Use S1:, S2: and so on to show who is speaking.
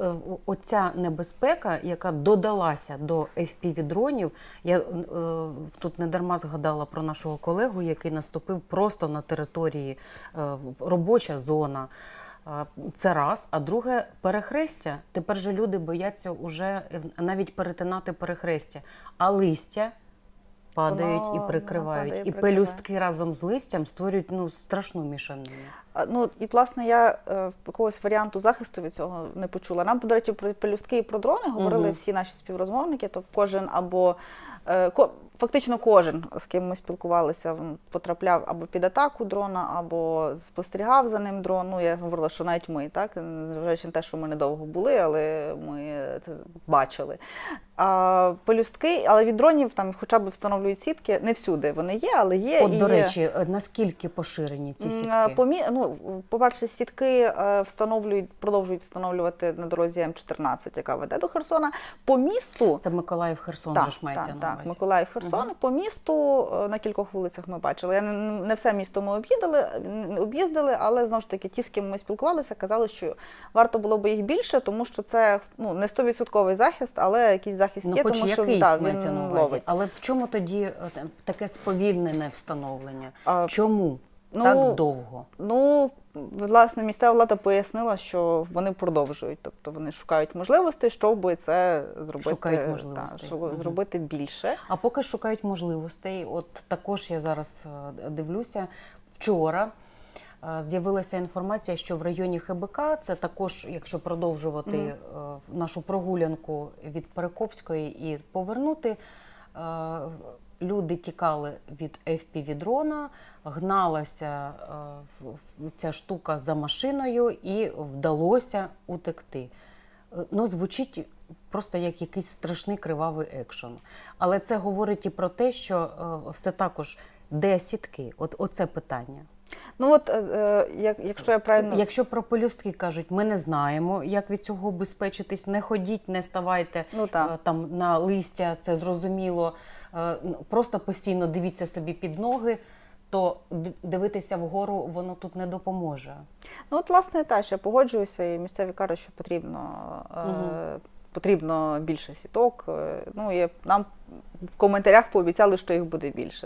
S1: Е, Оця небезпека, яка додалася до FPV-дронів, я е, тут не дарма згадала про нашого колегу, який наступив просто на території е, робоча зона. Е, Це раз. А друге перехрестя. Тепер же люди бояться уже е, навіть перетинати перехрестя, а листя. Падають
S2: Воно-
S1: і прикривають,
S2: падає і прикриває.
S1: пелюстки разом з листям створюють ну страшну мішанину.
S2: Ну і власне я е, якогось варіанту захисту від цього не почула. Нам, до речі, про пелюстки і про дрони говорили
S1: угу.
S2: всі наші співрозмовники. То кожен або е, ко, фактично кожен, з ким ми спілкувалися, потрапляв або під атаку дрона, або спостерігав за ним дрон. Ну я говорила, що навіть ми, так незважаючи на те, що ми недовго були, але ми це бачили. А пелюстки, але від дронів там хоча б встановлюють сітки. Не всюди вони є, але є.
S1: От,
S2: і
S1: до речі, е, наскільки поширені ці сітки?
S2: Помі... Ну, по-перше, сітки е, встановлюють, продовжують встановлювати на дорозі М14, яка веде до Херсона. По місту
S1: Це Миколаїв Херсон
S2: так,
S1: же ж мається
S2: так,
S1: на
S2: так. Миколаїв Херсон. По місту е, на кількох вулицях ми бачили. Я не, все місто ми об'їдали, об'їздили, але знову ж таки, ті, з ким ми спілкувалися, казали, що варто було б їх більше, тому що це ну не 100% захист, але якийсь захист
S1: Ну,
S2: є,
S1: хоч
S2: тому що
S1: якийсь
S2: так,
S1: мається
S2: він
S1: на увазі.
S2: ловить.
S1: Але в чому тоді е, таке сповільнене встановлення?
S2: А,
S1: Чому
S2: ну,
S1: так довго?
S2: Ну, власне, місцева влада пояснила, що вони продовжують, тобто вони шукають можливостей, щоб це зробити,
S1: Шукають
S2: та,
S1: можливостей.
S2: щоб
S1: Мгм.
S2: зробити більше.
S1: А поки шукають можливостей, от також я зараз е, дивлюся. Вчора е, з'явилася інформація, що в районі ХБК це також, якщо продовжувати е, нашу прогулянку від Перекопської і повернути. Люди тікали від FPV-дрона, гналася е, ця штука за машиною і вдалося утекти. Е, Ну, звучить просто як якийсь страшний кривавий екшен. Але це говорить і про те, що е, все також де сітки? От оце питання.
S2: Ну от, е, е, як, якщо я правильно
S1: Якщо про пелюстки кажуть, ми не знаємо, як від цього убезпечитись, не ходіть, не ставайте
S2: Ну, так.
S1: е, там на листя, це зрозуміло. Ну, Просто постійно дивіться собі під ноги, то дивитися вгору воно тут не допоможе.
S2: Ну, от, власне, теж я погоджуюся, і місцеві кажуть, що потрібно, е, потрібно більше сіток. Ну, і нам в коментарях пообіцяли, що їх буде більше.